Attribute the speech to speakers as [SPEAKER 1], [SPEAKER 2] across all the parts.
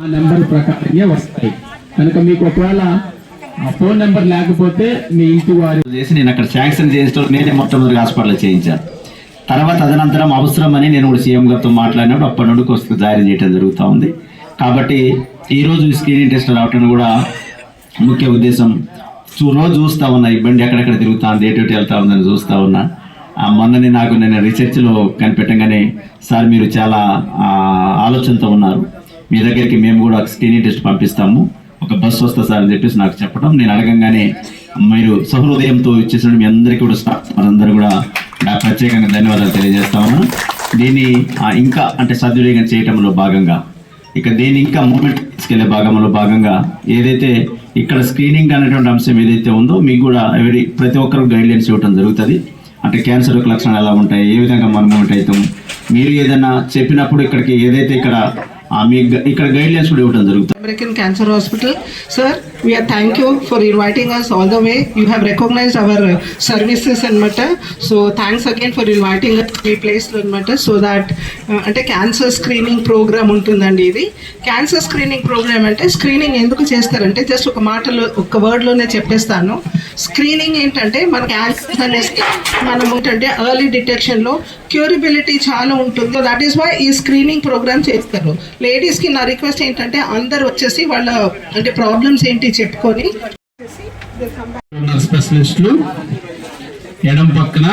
[SPEAKER 1] ఆ నెంబర్ ప్రకారంగా వస్తాయి. కనుక మీకు ఒకవేళ ఆ ఫోన్ నెంబర్ లేకపోతే మీ ఇంటి వారు
[SPEAKER 2] చేసి నేను అక్కడ శాంక్షన్ చేయించడం నేనే మొట్టమొదటి హాస్పిటల్ చేయించాను తర్వాత అదనంతరం అవసరం అని నేను కూడా సీఎం గారితో మాట్లాడినప్పుడు అప్పటి నుండి కొంత జారీ చేయడం జరుగుతూ ఉంది. కాబట్టి ఈరోజు స్క్రీనింగ్ టెస్ట్ రావటం కూడా ముఖ్య ఉద్దేశం. రోజు చూస్తూ ఉన్నా ఇబ్బంది ఎక్కడెక్కడ తిరుగుతా ఉంది ఎటు వెళ్తా ఉందని చూస్తూ ఉన్నా. ఆ మొన్ననే నాకు నేను రీసెర్చ్లో కనిపెట్టంగానే సార్ మీరు చాలా ఆలోచనతో ఉన్నారు. మీ దగ్గరికి మేము కూడా ఒక స్క్రీనింగ్ టెస్ట్ పంపిస్తాము. ఒక బస్సు వస్తా సార్ అని చెప్పేసి నాకు చెప్పడం. నేను అడగంగానే మీరు సహృదయంతో ఇచ్చేసిన మీ అందరికీ కూడా స్టాఫ్ అందరూ కూడా నా ప్రత్యేకంగా ధన్యవాదాలు తెలియజేస్తాము దీన్ని ఇంకా అంటే సద్వినియోగం చేయటంలో భాగంగా ఇక దీన్ని ఇంకా మూమెంట్ తీసుకెళ్ళే భాగంలో భాగంగా ఏదైతే ఇక్కడ స్క్రీనింగ్ అనేటువంటి అంశం ఏదైతే ఉందో మీకు కూడా ఎవరి ప్రతి ఒక్కరు గైడ్లైన్స్ ఇవ్వడం జరుగుతుంది. అంటే క్యాన్సర్ యొక్క లక్షణాలు ఎలా ఉంటాయి ఏ విధంగా మనం మూమెంట్ అవుతాం మీరు ఏదైనా చెప్పినప్పుడు ఇక్కడికి ఏదైతే ఇక్కడ ఆ, మీ గ- ఇక్కడ గైడ్లైన్స్ కూడా ఇవ్వడం జరుగుతుంది.
[SPEAKER 3] American Cancer Hospital. Sir, we are thank you for inviting us all the way. You have recognized our uh, services and matter. So thanks again for inviting us to be placed in matter so that uh, అంటే cancer screening programme ఉంటుందండి ఇది cancer screening programme అంటే screening ఎందుకు చేస్తారంటే just ఒక మాటలో ఒక వర్డ్లోనే చెప్పేస్తాను స్క్రీనింగ్ ఏంటంటే మన క్యాన్సర్ అనేసి మనం ఏంటంటే ఎర్లీ డిటెక్షన్లో క్యూరబిలిటీ చాలా ఉంటుంది దట్ ఈస్ వై ఈ స్క్రీనింగ్ ప్రోగ్రామ్ చేస్తారు లేడీస్కి నా రిక్వెస్ట్ ఏంటంటే అందరు వచ్చేసి వాళ్ళ అంటే ప్రాబ్లమ్స్ ఏంటి చెప్పుకొని
[SPEAKER 1] ఉన్న స్పెషలిస్టులు ఎడం పక్కన.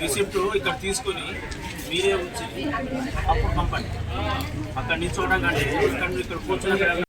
[SPEAKER 4] రిసిప్ట్ ఇక్కడ తీసుకొని మీరే వచ్చి అప్పుడు పంపండి అక్కడ నుంచి కంటే ఇక్కడ ఇక్కడ కూర్చొని